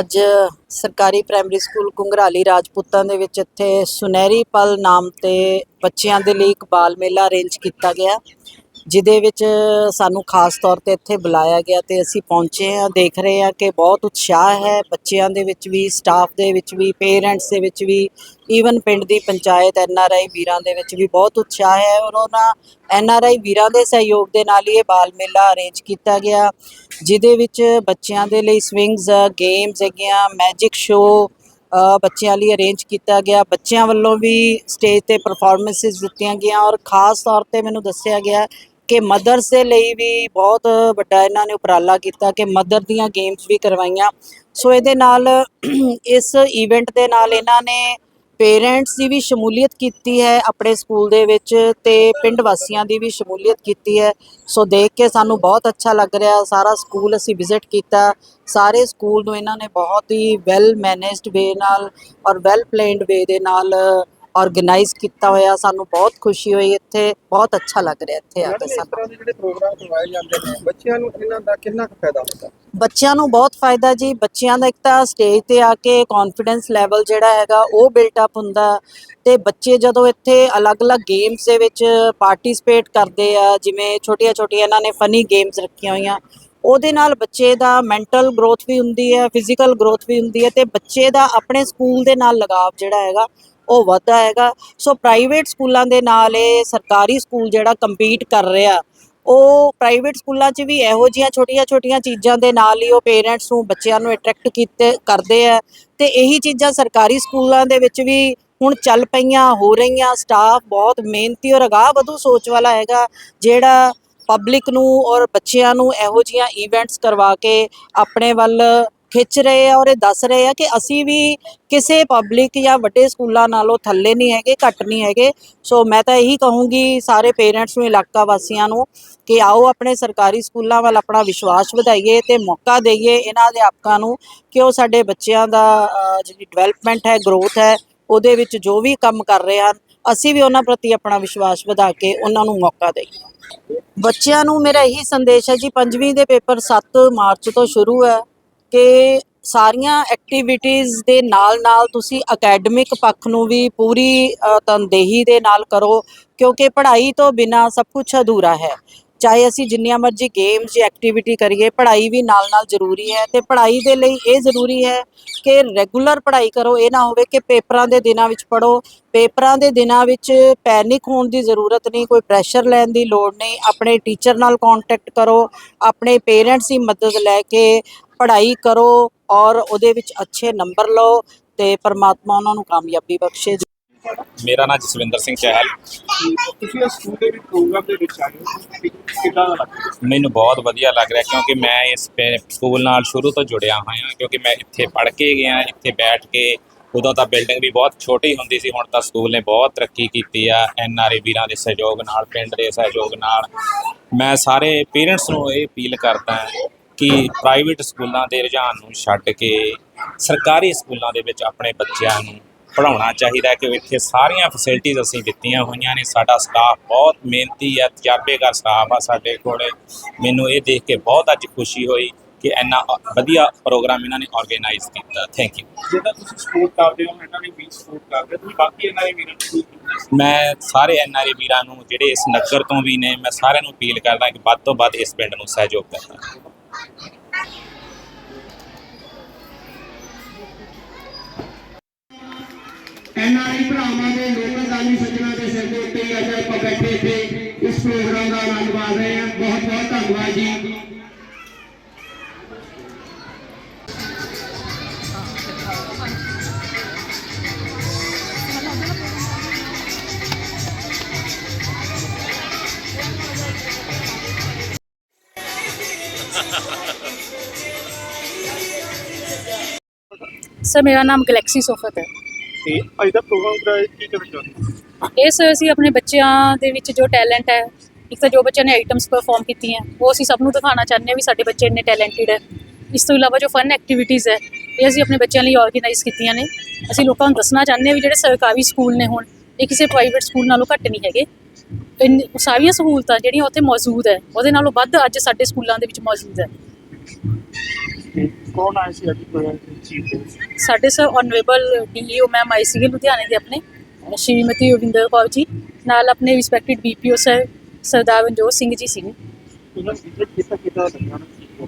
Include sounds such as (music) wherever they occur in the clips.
ਅੱਜ ਸਰਕਾਰੀ primary school Kungrali ਰਾਜਪੂਤਾਂ ਦੇ ਵਿੱਚ ਇੱਥੇ ਸੁਨਹਿਰੀ ਪਲ ਨਾਮ ਤੇ ਬੱਚਿਆਂ ਦੇ ਲਈ ਇੱਕ ਬਾਲ ਮੇਲਾ ਅਰੇਂਜ ਕੀਤਾ ਗਿਆ। ਜਿਹਦੇ ਵਿੱਚ ਸਾਨੂੰ ਖਾਸ ਤੌਰ ਤੇ ਇੱਥੇ ਬੁਲਾਇਆ ਗਿਆ ਤੇ ਅਸੀਂ ਪਹੁੰਚੇ ਹਾਂ, ਦੇਖ ਰਹੇ ਹਾਂ ਕਿ ਬਹੁਤ ਉਤਸ਼ਾਹ ਹੈ ਬੱਚਿਆਂ ਦੇ ਵਿੱਚ ਵੀ ਸਟਾਫ ਦੇ ਵਿੱਚ ਵੀ ਪੇਰੈਂਟਸ ਦੇ ਵਿੱਚ ਵੀ ਈਵਨ ਪਿੰਡ ਦੀ ਪੰਚਾਇਤ ਐਨ ਆਰ ਆਈ ਵੀਰਾਂ ਦੇ ਵਿੱਚ ਵੀ ਬਹੁਤ ਉਤਸ਼ਾਹ ਹੈ ਔਰ ਉਹਨਾਂ ਐਨ ਆਰ ਆਈ ਵੀਰਾਂ ਦੇ ਸਹਿਯੋਗ ਦੇ ਨਾਲ ਹੀ ਇਹ ਬਾਲ ਮੇਲਾ ਅਰੇਂਜ ਕੀਤਾ ਗਿਆ, ਜਿਹਦੇ ਵਿੱਚ ਬੱਚਿਆਂ ਦੇ ਲਈ ਸਵਿੰਗਸ ਗੇਮਸ ਹੈਗੀਆਂ ਮੈਜਿਕ ਸ਼ੋਅ ਬੱਚਿਆਂ ਲਈ ਅਰੇਂਜ ਕੀਤਾ ਗਿਆ, ਬੱਚਿਆਂ ਵੱਲੋਂ ਵੀ ਸਟੇਜ ਤੇ ਪਰਫਾਰਮੈਂਸਿਸ ਦਿੱਤੀਆਂ ਗਈਆਂ ਔਰ ਖਾਸ ਤੌਰ ਤੇ ਮੈਨੂੰ ਦੱਸਿਆ ਗਿਆ ਕਿ ਮਦਰਸ ਦੇ ਲਈ ਵੀ ਬਹੁਤ ਵੱਡਾ ਇਹਨਾਂ ਨੇ ਉਪਰਾਲਾ ਕੀਤਾ ਕਿ ਮਦਰ ਦੀਆਂ ਗੇਮਸ ਵੀ ਕਰਵਾਈਆਂ। ਸੋ ਇਹਦੇ ਨਾਲ (clears throat) ਇਸ ਇਵੈਂਟ ਦੇ ਨਾਲ ਇਹਨਾਂ ਨੇ ਪੇਰੈਂਟਸ ਦੀ ਵੀ ਸ਼ਮੂਲੀਅਤ ਕੀਤੀ ਹੈ ਆਪਣੇ ਸਕੂਲ ਦੇ ਵਿੱਚ ਤੇ ਪਿੰਡ ਵਾਸੀਆਂ ਦੀ ਵੀ ਸ਼ਮੂਲੀਅਤ ਕੀਤੀ ਹੈ। ਸੋ ਦੇਖ ਕੇ ਸਾਨੂੰ ਬਹੁਤ ਅੱਛਾ ਲੱਗ ਰਿਹਾ। ਸਾਰਾ ਸਕੂਲ ਅਸੀਂ ਵਿਜ਼ਿਟ ਕੀਤਾ। ਸਾਰੇ ਸਕੂਲ ਨੂੰ ਇਹਨਾਂ ਨੇ ਬਹੁਤ ਹੀ ਵੈਲ ਮੈਨੇਜਡ ਵੇ ਨਾਲ ਔਰ ਵੈਲ ਪਲੈਨਡ ਵੇ ਦੇ ਨਾਲ ਆਰਗੇਨਾਈਜ਼ ਕੀਤਾ ਹੋਇਆ ਸਾਨੂੰ ਬਹੁਤ ਖੁਸ਼ੀ ਹੋਈ ਇੱਥੇ ਬਹੁਤ ਅੱਛਾ ਲੱਗ ਰਿਹਾ ਇੱਥੇ ਆ ਕੇ ਇਸ ਸਾਨੂੰ। ਤਰ੍ਹਾਂ ਦੇ ਜਿਹੜੇ ਪ੍ਰੋਗਰਾਮ ਕਰਵਾਏ ਜਾਂਦੇ ਨੇ ਬੱਚਿਆਂ ਨੂੰ ਇਹਨਾਂ ਦਾ ਕਿੰਨਾ ਕੁ ਫਾਇਦਾ ਹੁੰਦਾ? ਬੱਚਿਆਂ ਨੂੰ ਬਹੁਤ ਫਾਇਦਾ ਜੀ ਬੱਚਿਆਂ ਦਾ ਇੱਕ ਤਾਂ ਸਟੇਜ ਤੇ ਆ ਕੇ ਕੌਨਫੀਡੈਂਸ ਲੈਵਲ ਜਿਹੜਾ ਹੈਗਾ ਉਹ ਬਿਲਟ ਅਪ ਹੁੰਦਾ। ਤੇ ਬੱਚੇ ਜਦੋਂ ਇੱਥੇ ਅਲੱਗ-ਅਲੱਗ ਗੇਮਸ ਦੇ ਵਿੱਚ ਪਾਰਟਿਸਿਪੇਟ ਕਰਦੇ ਆ ਜਿਵੇਂ ਛੋਟੀਆਂ-ਛੋਟੀਆਂ ਇਹਨਾਂ ਨੇ ਫਨੀ ਗੇਮਸ ਰੱਖੀਆਂ ਹੋਈਆਂ ਉਹਦੇ ਨਾਲ ਬੱਚੇ ਦਾ ਮੈਂਟਲ ਗਰੋਥ ਵੀ ਹੁੰਦੀ ਹੈ ਫਿਜ਼ੀਕਲ ਗਰੋਥ ਵੀ ਹੁੰਦੀ ਹੈ ਤੇ ਬੱਚੇ ਦਾ ਆਪਣੇ ਸਕੂਲ ਦੇ ਨਾਲ ਲਗਾਵ ਜਿਹੜਾ ਹੈਗਾ ਉਹ ਵੱਧਦਾ ਹੈਗਾ। ਸੋ ਪ੍ਰਾਈਵੇਟ ਸਕੂਲਾਂ ਦੇ ਨਾਲ ਇਹ ਸਰਕਾਰੀ ਸਕੂਲ ਜਿਹੜਾ ਕੰਪੀਟ ਕਰ ਰਿਹਾ, ਉਹ ਪ੍ਰਾਈਵੇਟ ਸਕੂਲਾਂ 'ਚ ਵੀ ਇਹੋ ਜਿਹੀਆਂ ਛੋਟੀਆਂ-ਛੋਟੀਆਂ ਚੀਜ਼ਾਂ ਦੇ ਨਾਲ ਹੀ ਉਹ ਪੇਰੈਂਟਸ ਨੂੰ, ਬੱਚਿਆਂ ਨੂੰ ਅਟਰੈਕਟ ਕੀਤੇ, ਕਰਦੇ ਆ। ਤੇ ਇਹੀ ਚੀਜ਼ਾਂ ਸਰਕਾਰੀ ਸਕੂਲਾਂ ਦੇ ਵਿੱਚ ਵੀ ਹੁਣ ਚੱਲ ਪਈਆਂ, ਹੋ ਰਹੀਆਂ। ਸਟਾਫ ਬਹੁਤ ਮਿਹਨਤੀ ਔਰ ਅਗਾਹ ਵਧੂ ਸੋਚ ਵਾਲਾ ਹੈਗਾ, ਜਿਹੜਾ ਪਬਲਿਕ ਨੂੰ ਔਰ ਬੱਚਿਆਂ ਨੂੰ ਇਹੋ ਜਿਹੀਆਂ ਇਵੈਂਟਸ ਕਰਵਾ ਕੇ ਆਪਣੇ ਵੱਲ ਖਿੱਚ ਰਹੇ ਆ ਔਰ ਇਹ ਦੱਸ ਰਹੇ ਆ ਕਿ ਅਸੀਂ ਵੀ ਕਿਸੇ ਪਬਲਿਕ ਜਾਂ ਵੱਡੇ ਸਕੂਲਾਂ ਨਾਲੋਂ ਥੱਲੇ ਨਹੀਂ ਹੈਗੇ, ਘੱਟ ਨਹੀਂ ਹੈਗੇ। ਸੋ ਮੈਂ ਤਾਂ ਇਹੀ ਕਹੂੰਗੀ ਸਾਰੇ ਪੇਰੈਂਟਸ ਨੂੰ, ਇਲਾਕਾ ਵਾਸੀਆਂ ਨੂੰ ਕਿ ਆਓ ਆਪਣੇ ਸਰਕਾਰੀ ਸਕੂਲਾਂ ਵੱਲ ਆਪਣਾ ਵਿਸ਼ਵਾਸ ਵਧਾਈਏ ਤੇ ਮੌਕਾ ਦਈਏ ਇਹਨਾਂ ਅਧਿਆਪਕਾਂ ਨੂੰ ਕਿ ਉਹ ਸਾਡੇ ਬੱਚਿਆਂ ਦਾ ਜਿਹੜੀ ਡਿਵੈਲਪਮੈਂਟ ਹੈ ਗਰੋਥ ਹੈ, ਉਹਦੇ ਵਿੱਚ ਜੋ ਵੀ ਕੰਮ ਕਰ ਰਹੇ ਹਨ, ਅਸੀਂ ਵੀ ਉਹਨਾਂ ਪ੍ਰਤੀ ਆਪਣਾ ਵਿਸ਼ਵਾਸ ਵਧਾ ਕੇ ਉਹਨਾਂ ਨੂੰ ਮੌਕਾ ਦੇਈਏ। ਬੱਚਿਆਂ ਨੂੰ ਮੇਰਾ ਇਹੀ ਸੰਦੇਸ਼ ਹੈ ਜੀ, ਪੰਜਵੀਂ ਦੇ ਪੇਪਰ 7 ਮਾਰਚ ਤੋਂ ਸ਼ੁਰੂ ਹੈ। ਕਿ ਸਾਰੀਆਂ ਐਕਟੀਵਿਟੀਜ਼ ਦੇ ਨਾਲ-ਨਾਲ ਤੁਸੀਂ ਅਕੈਡਮਿਕ ਪੱਖ ਨੂੰ ਵੀ ਪੂਰੀ ਤਨਦੇਹੀ ਦੇ ਨਾਲ ਕਰੋ, ਕਿਉਂਕਿ ਪੜ੍ਹਾਈ ਤੋਂ ਬਿਨਾ ਸਭ ਕੁਝ ਅਧੂਰਾ ਹੈ। ਚਾਹੇ ਅਸੀਂ ਜਿੰਨੀਆਂ ਮਰਜ਼ੀ ਗੇਮਸ ਜਾਂ ਐਕਟੀਵਿਟੀ ਕਰੀਏ, ਪੜ੍ਹਾਈ ਵੀ ਨਾਲ-ਨਾਲ ਜ਼ਰੂਰੀ ਹੈ ਤੇ ਪੜ੍ਹਾਈ ਦੇ ਲਈ ਇਹ ਜ਼ਰੂਰੀ ਹੈ ਕਿ ਰੈਗੂਲਰ ਪੜ੍ਹਾਈ ਕਰੋ, ਇਹ ਨਾ ਹੋਵੇ ਕਿ ਪੇਪਰਾਂ ਦੇ ਦਿਨਾਂ ਵਿੱਚ ਪੜੋ ਪੇਪਰਾਂ ਦੇ ਦਿਨਾਂ ਵਿੱਚ ਪੈਨਿਕ ਹੋਣ ਦੀ ਜ਼ਰੂਰਤ ਨਹੀਂ, ਕੋਈ ਪ੍ਰੈਸ਼ਰ ਲੈਣ ਦੀ ਲੋੜ ਨਹੀਂ, ਆਪਣੇ ਟੀਚਰ ਨਾਲ ਕੰਟੈਕਟ ਕਰੋ, ਆਪਣੇ ਪੇਰੈਂਟਸ ਦੀ ਮਦਦ ਲੈ ਕੇ ਪੜ੍ਹਾਈ ਕਰੋ ਔਰ ਉਹਦੇ ਵਿੱਚ ਅੱਛੇ ਨੰਬਰ ਲਓ ਤੇ ਪਰਮਾਤਮਾ ਉਹਨਾਂ ਨੂੰ ਕਾਮਯਾਬੀ ਬਖਸ਼ੇ। ਮੇਰਾ ਨਾਮ ਜਸਵਿੰਦਰ ਸਿੰਘ ਚਹਿਲ ਤੁਸੀਂ ਇਸ ਸਕੂਲ ਦੇ ਵਿੱਚ ਪ੍ਰੋਗਰਾਮ ਦੇ ਵਿੱਚ ਆਏ ਹੋ ਕਿੱਦਾਂ ਦਾ ਲੱਗਦਾ ਮੈਨੂੰ ਬਹੁਤ ਵਧੀਆ ਲੱਗ ਰਿਹਾ ਕਿਉਂਕਿ ਮੈਂ ਇਸ ਪੇ- ਸਕੂਲ ਨਾਲ ਸ਼ੁਰੂ ਤੋਂ ਜੁੜਿਆ ਹੋਇਆ ਕਿਉਂਕਿ ਮੈਂ ਇੱਥੇ ਪੜ੍ਹ ਕੇ ਗਿਆ ਇੱਥੇ ਬੈਠ ਕੇ ਉਦੋਂ ਤਾਂ ਬਿਲਡਿੰਗ ਵੀ ਬਹੁਤ ਛੋਟੀ ਹੁੰਦੀ ਸੀ ਹੁਣ ਤਾਂ ਸਕੂਲ ਨੇ ਬਹੁਤ ਤਰੱਕੀ ਕੀਤੀ ਆ ਐਨ ਆਰ ਏ ਵੀਰਾਂ ਦੇ ਸਹਿਯੋਗ ਨਾਲ ਪਿੰਡ ਦੇ ਸਹਿਯੋਗ ਨਾਲ। ਮੈਂ ਸਾਰੇ ਪੇਰੈਂਟਸ ਨੂੰ ਇਹ ਅਪੀਲ ਕਰਦਾ ਕਿ ਪ੍ਰਾਈਵੇਟ ਸਕੂਲਾਂ ਦੇ ਰੁਝਾਨ ਨੂੰ ਛੱਡ ਕੇ ਸਰਕਾਰੀ ਸਕੂਲਾਂ ਦੇ ਵਿੱਚ ਆਪਣੇ ਬੱਚਿਆਂ ਨੂੰ ਪੜ੍ਹਾਉਣਾ ਚਾਹੀਦਾ ਕਿ ਇੱਥੇ ਸਾਰੀਆਂ ਫੈਸਿਲਿਟੀਆਂ ਅਸੀਂ ਦਿੱਤੀਆਂ ਹੋਈਆਂ ਨੇ। ਸਾਡਾ ਸਟਾਫ ਬਹੁਤ ਮਿਹਨਤੀ ਹੈ ਤਜਰਬੇਕਾਰ ਸਟਾਫ ਆ ਸਾਡੇ ਕੋਲੇ। ਮੈਨੂੰ ਇਹ ਦੇਖ ਕੇ ਬਹੁਤ ਅੱਜ ਖੁਸ਼ੀ ਹੋਈ ਕਿ ਇੰਨਾ ਵਧੀਆ ਪ੍ਰੋਗਰਾਮ ਇਹਨਾਂ ਨੇ ਆਰਗੇਨਾਈਜ਼ ਕੀਤਾ। ਥੈਂਕ ਯੂ ਜਿਹਦਾ ਤੁਸੀਂ ਸਪੋਰਟ ਕਰਦੇ ਹੋ ਇਹਨਾਂ ਨੇ ਵੀ ਸਪੋਰਟ ਕਰਦੇ ਤੁਸੀਂ ਬਾਕੀ ਇਹਨਾਂ ਦੇ ਵੀਰਾਂ ਨੂੰ ਮੈਂ ਸਾਰੇ ਐਨਆਰਏ ਵੀਰਾਂ ਨੂੰ ਜਿਹੜੇ ਇਸ ਨਗਰ ਤੋਂ ਵੀ ਨੇ ਮੈਂ ਸਾਰਿਆਂ ਨੂੰ ਅਪੀਲ ਕਰਦਾ ਕਿ ਵੱਧ ਤੋਂ ਵੱਧ ਇਸ ਪਿੰਡ ਨੂੰ ਸਹਿਯੋਗ ਕਰਨਾ ਐਨਆਰਆਈ ਭਰਾਵਾਂ ਦੇ ਲੋਕਲ ਦਾਨੀ ਸੱਜਣਾ ਦੇ ਸਿਰ ਦੇ ਉੱਤੇ ਹੀ ਅੱਜ ਆਪਾਂ ਬੈਠੇ ਇੱਥੇ ਇਸ ਪ੍ਰੋਗਰਾਮ ਦਾ ਆਨੰਦ ਮਾਣ ਰਹੇ ਹਾਂ ਬਹੁਤ ਬਹੁਤ ਧੰਨਵਾਦ ਜੀ ਸਰ ਮੇਰਾ ਨਾਮ ਗੈਲੈਕਸੀ ਸੋਫਤ ਹੈ ਤੇ ਅੱਜ ਦਾ ਪ੍ਰੋਗਰਾਮ ਦਾ ਕੀ ਕਹਿਣਾ ਚਾਹੁੰਦੇ ਇਸ ਅਸੀਂ ਆਪਣੇ ਬੱਚਿਆਂ ਦੇ ਵਿੱਚ ਜੋ ਟੈਲੈਂਟ ਹੈ, ਇੱਕ ਤਾਂ ਜੋ ਬੱਚਿਆਂ ਨੇ ਆਈਟਮਸ ਪਰਫਾਰਮ ਕੀਤੀਆਂ, ਉਹ ਅਸੀਂ ਸਭ ਨੂੰ ਦਿਖਾਉਣਾ ਚਾਹੁੰਦੇ ਹਾਂ ਵੀ ਸਾਡੇ ਬੱਚੇ ਇੰਨੇ ਟੈਲੈਂਟਡ ਹੈ। ਇਸ ਤੋਂ ਇਲਾਵਾ ਜੋ ਫਨ ਐਕਟੀਵਿਟੀਜ਼ ਹੈ, ਇਹ ਅਸੀਂ ਆਪਣੇ ਬੱਚਿਆਂ ਲਈ ਆਰਗੇਨਾਈਜ਼ ਕੀਤੀਆਂ ਨੇ। ਅਸੀਂ ਲੋਕਾਂ ਨੂੰ ਦੱਸਣਾ ਚਾਹੁੰਦੇ ਹਾਂ ਵੀ ਜਿਹੜੇ ਸਰਕਾਰੀ ਸਕੂਲ ਨੇ ਹੁਣ, ਇਹ ਕਿਸੇ ਪ੍ਰਾਈਵੇਟ ਸਕੂਲ ਨਾਲੋਂ ਘੱਟ ਨਹੀਂ ਹੈਗੇ। ਸਾਰੀਆਂ ਸਹੂਲਤਾਂ ਜਿਹੜੀਆਂ ਉੱਥੇ ਮੌਜੂਦ ਹੈ, ਉਹਦੇ ਨਾਲੋਂ ਵੱਧ ਅੱਜ ਸਾਡੇ ਸਕੂਲਾਂ ਦੇ ਵਿੱਚ ਮੌਜੂਦ ਹੈ। ਕੌਣ ਆਇਆ ਸੀ ਅੱਜ ਕੋਈ ਚੀਫ ਸਾਡੇ ਸਰ ਆਨਰੇਬਲ ਡੀਈਓ ਮੈਮ ਆਈ ਸੀਗੇ ਲੁਧਿਆਣੇ ਦੇ ਆਪਣੇ ਅਹ ਸ਼੍ਰੀਮਤੀ ਰਵਿੰਦਰ ਕੌਰ ਜੀ ਨਾਲ ਆਪਣੇ respected BPO sir Sardar Manjot Singh ji ਸੀਗੇ। ਉਹਨਾਂ ਨੇ ਵਿਜ਼ਿਟ ਕੀਤਾ ਕਿਤਾ ਲੱਗਿਆ ਨਾ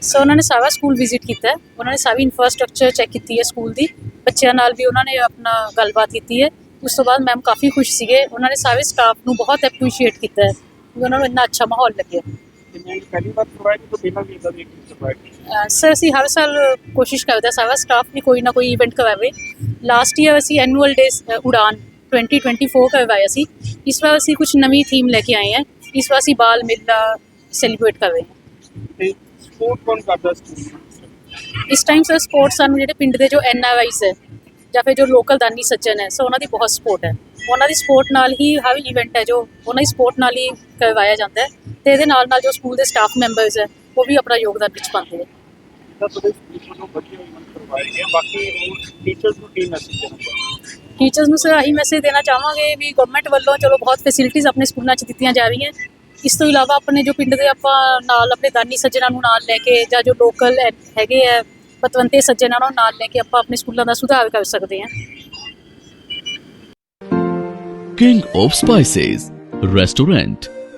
ਸੋ ਉਹਨਾਂ ਨੇ ਸਾਰਾ ਸਕੂਲ ਵਿਜ਼ਿਟ ਕੀਤਾ ਹੈ। ਉਹਨਾਂ ਨੇ ਸਾਰੀ ਇਨਫਰਾਸਟ੍ਰਕਚਰ ਚੈੱਕ ਕੀਤੀ ਹੈ ਸਕੂਲ ਦੀ। ਬੱਚਿਆਂ ਨਾਲ ਵੀ ਉਹਨਾਂ ਨੇ ਆਪਣਾ ਗੱਲਬਾਤ ਕੀਤੀ ਹੈ। ਉਸ ਤੋਂ ਬਾਅਦ ਮੈਮ ਕਾਫੀ ਖੁਸ਼ ਸੀਗੇ। ਉਹਨਾਂ ਨੇ ਸਾਰੇ ਸਟਾਫ ਨੂੰ ਬਹੁਤ ਐਪਰੀਸ਼ੀਏਟ ਕੀਤਾ ਹੈ ਕਿ ਉਹਨਾਂ ਨੂੰ ਇੰਨਾ ਅੱਛਾ ਮਾਹੌਲ ਲੱਗਿਆ। ਮੈਂ ਪਹਿਲੀ ਵਾਰ ਪ੍ਰੋਵਾਈਡ ਤੋਂ ਪਹਿਲਾਂ ਵੀ ਇਦਾਂ ਦੀ ਇੱਕ ਪ੍ਰੋਵਾਈਡ ਅਹ ਸਰ ਅਸੀਂ ਹਰ ਸਾਲ ਕੋਸ਼ਿਸ਼ ਕਰਦੇ ਹਾਂ ਸਾਰਾ ਸਟਾਫ ਵੀ ਕੋਈ ਨਾ ਕੋਈ ਇਵੈਂਟ ਕਰਵਾਵੇ। ਲਾਸਟ ਈਅਰ ਅਸੀਂ ਐਨੂਅਲ ਡੇ ਉਡਾਨ 2024 ਕਰਵਾਇਆ ਸੀ। ਇਸ ਵਾਰ ਅਸੀਂ ਕੁਝ ਨਵੀਂ ਥੀਮ ਲੈ ਕੇ ਆਏ ਹਾਂ। ਇਸ ਵਾਰ ਅਸੀਂ ਬਾਲ ਮੇਲਾ ਸੈਲੀਬ੍ਰੇਟ ਕਰ ਰਹੇ ਹਾਂ। ਤੇ ਸਪੋਰਟ ਕੌਣ ਕਰਦਾ ਸਕੂਲ ਇਸ ਟਾਈਮ ਸਰ ਸਪੋਰਟ ਸਾਨੂੰ ਜਿਹੜੇ ਪਿੰਡ ਦੇ ਜੋ ਐਨ ਆਰ ਆਈਸ ਹੈ ਜਾਂ ਫਿਰ ਜੋ ਲੋਕਲ ਦਾਨੀ ਸੱਜਣ ਹੈ ਸੋ ਉਹਨਾਂ ਦੀ ਬਹੁਤ ਸਪੋਰਟ ਹੈ। ਉਹਨਾਂ ਦੀ ਸਪੋਰਟ ਨਾਲ ਹੀ ਹਰ ਇਵੈਂਟ ਹੈ ਜੋ ਉਹਨਾਂ ਦੀ ਸਪੋਰਟ ਨਾਲ ਹੀ ਕਰਵਾਇਆ ਜਾਂਦਾ ਹੈ। ਤੇ ਇਹਦੇ ਨਾਲ ਨਾਲ ਜੋ ਸਕੂਲ ਦੇ ਸਟਾਫ ਮੈਂਬਰਸ ਹੈ ਉਹ ਵੀ ਆਪਣਾ ਯੋਗਦਾਨ ਵਿੱਚ ਪਾਉਂਦੇ ਹੈ। ਟੀਚਰਸ ਨੂੰ ਸਰ ਮੈਸੇਜ ਦੇਣਾ ਚਾਹਾਂਗੇ? ਵੀ ਗਵਰਨਮੈਂਟ ਵੱਲੋਂ ਚਲੋ ਬਹੁਤ ਫੈਸਿਲਿਟੀਆਂ ਆਪਣੇ ਸਕੂਲਾਂ 'ਚ ਦਿੱਤੀਆਂ ਜਾ ਰਹੀਆਂ। ਇਸ ਤੋਂ ਇਲਾਵਾ ਆਪਣੇ ਜੋ ਪਿੰਡ ਦੇ ਆਪਾਂ ਨਾਲ ਆਪਣੇ ਦਾਨੀ ਸੱਜਣਾਂ ਨੂੰ ਨਾਲ ਲੈ ਕੇ ਜਾਂ ਜੋ ਲੋਕਲ ਹੈਗੇ ਆ ਪਤਵੰਤੇ ਸੱਜਣਾਂ ਨੂੰ ਨਾਲ ਲੈ ਕੇ ਆਪਾਂ ਆਪਣੇ ਸਕੂਲਾਂ ਦਾ ਸੁਧਾਰ ਕਰ ਸਕਦੇ ਹਾਂ। King of Spices restaurant